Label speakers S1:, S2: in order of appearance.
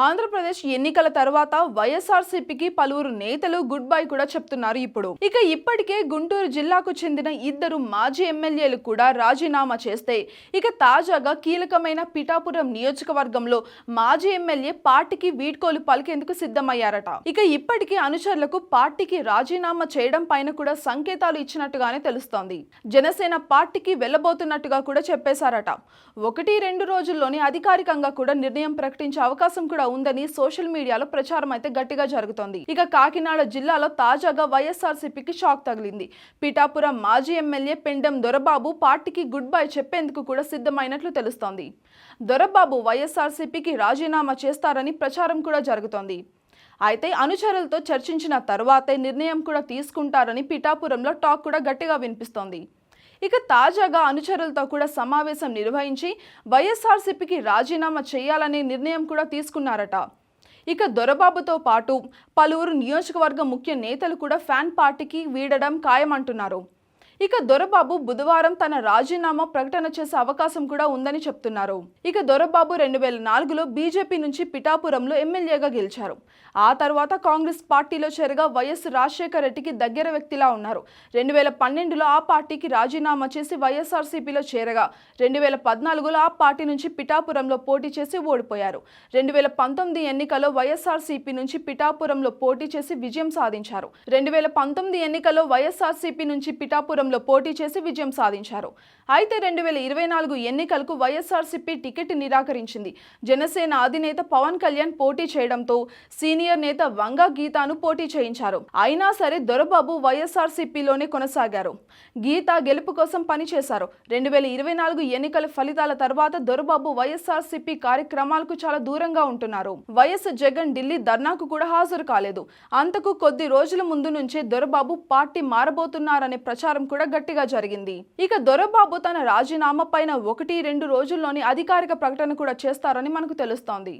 S1: ఆంధ్రప్రదేశ్ ఎన్నికల తర్వాత వైఎస్ఆర్సీపీకి పలువురు నేతలు గుడ్ బై కూడా చెప్తున్నారు ఇప్పుడు. ఇక ఇప్పటికే గుంటూరు జిల్లాకు చెందిన ఇద్దరు మాజీ ఎమ్మెల్యేలు కూడా రాజీనామా చేస్తే ఇక తాజాగా కీలకమైన పిఠాపురం నియోజకవర్గంలో మాజీ ఎమ్మెల్యే పార్టీకి వీడ్కోలు పలికేందుకు సిద్ధమయ్యారట. ఇక ఇప్పటికే అనుచరులకు పార్టీకి రాజీనామా చేయడం పైన కూడా సంకేతాలు ఇచ్చినట్టుగానే తెలుస్తోంది. జనసేన పార్టీకి వెళ్ళబోతున్నట్టుగా కూడా చెప్పేశారట. ఒకటి రెండు రోజుల్లోనే అధికారికంగా కూడా నిర్ణయం ప్రకటించే అవకాశం కూడా ఉందని సోషల్ మీడియాలో ప్రచారం అయితే గట్టిగా జరుగుతోంది. ఇక కాకినాడ జిల్లాలో తాజాగా వైఎస్ఆర్సీపీకి షాక్ తగిలింది. పిఠాపురం మాజీ ఎమ్మెల్యే పెండెం దొరబాబు పార్టీకి గుడ్ బై చెప్పేందుకు కూడా సిద్ధమైనట్లు తెలుస్తోంది. దొరబాబు వైఎస్ఆర్సీపీకి రాజీనామా చేస్తారని ప్రచారం కూడా జరుగుతోంది. అయితే అనుచరులతో చర్చించిన తర్వాతే నిర్ణయం కూడా తీసుకుంటారని పిఠాపురంలో టాక్ కూడా గట్టిగా వినిపిస్తోంది. ఇక తాజాగా అనుచరులతో కూడా సమావేశం నిర్వహించి వైఎస్ఆర్సీపీకి రాజీనామా చేయాలనే నిర్ణయం కూడా తీసుకున్నారట. ఇక దొరబాబుతో పాటు పలువురు నియోజకవర్గ ముఖ్య నేతలు కూడా ఫ్యాన్ పార్టీకి వీడడం ఖాయమంటున్నారు. ఇక దొరబాబు బుధవారం తన రాజీనామా ప్రకటన చేసే అవకాశం కూడా ఉందని చెప్తున్నారు. ఇక దొరబాబు రెండు వేల నాలుగులో బీజేపీ నుంచి పిఠాపురంలో ఎమ్మెల్యేగా గెలిచారు. ఆ తర్వాత కాంగ్రెస్ పార్టీలో చేరగా వైఎస్ రాజశేఖర రెడ్డికి దగ్గర వ్యక్తిలా ఉన్నారు. రెండు వేల పన్నెండులో ఆ పార్టీకి రాజీనామా చేసి వైఎస్ఆర్సీపీలో చేరగా రెండు వేల పద్నాలుగులో ఆ పార్టీ నుంచి పిఠాపురంలో పోటీ చేసి ఓడిపోయారు. రెండు వేల పంతొమ్మిది ఎన్నికల్లో వైఎస్ఆర్సీపీ నుంచి పిఠాపురంలో పోటీ చేసి విజయం సాధించారు. రెండు వేల పంతొమ్మిది ఎన్నికల్లో వైఎస్ఆర్సీపీ నుంచి పిఠాపురంలో పోటీ చేసి విజయం సాధించారు. అయితే రెండు వేల ఇరవై నాలుగు ఎన్నికలకు వైఎస్ఆర్సీపీ టికెట్ నిరాకరించింది. జనసేన అధినేత పవన్ కళ్యాణ్ పోటీ చేయడంతో సీనియర్ నేత వంగా గీతాను పోటీ చేయించారు. అయినా సరే దొరబాబు వైఎస్ఆర్సీపీలోనే కొనసాగారు. గీత గెలుపు కోసం పనిచేశారు. రెండు వేల ఇరవై నాలుగు ఎన్నికల ఫలితాల తర్వాత దొరబాబు వైఎస్ఆర్సీపీ కార్యక్రమాలకు చాలా దూరంగా ఉంటున్నారు. వైఎస్ జగన్ ఢిల్లీ ధర్నాకు కూడా హాజరు కాలేదు. అంతకు కొద్ది రోజుల ముందు నుంచే దొరబాబు పార్టీ మారబోతున్నారనే ప్రచారం కూడా గట్టిగా జరిగింది. ఇక దొరబాబు తన రాజీనామా పైన ఒకటి రెండు రోజుల్లోనే అధికారిక ప్రకటన కూడా చేస్తారని మనకు తెలుస్తోంది.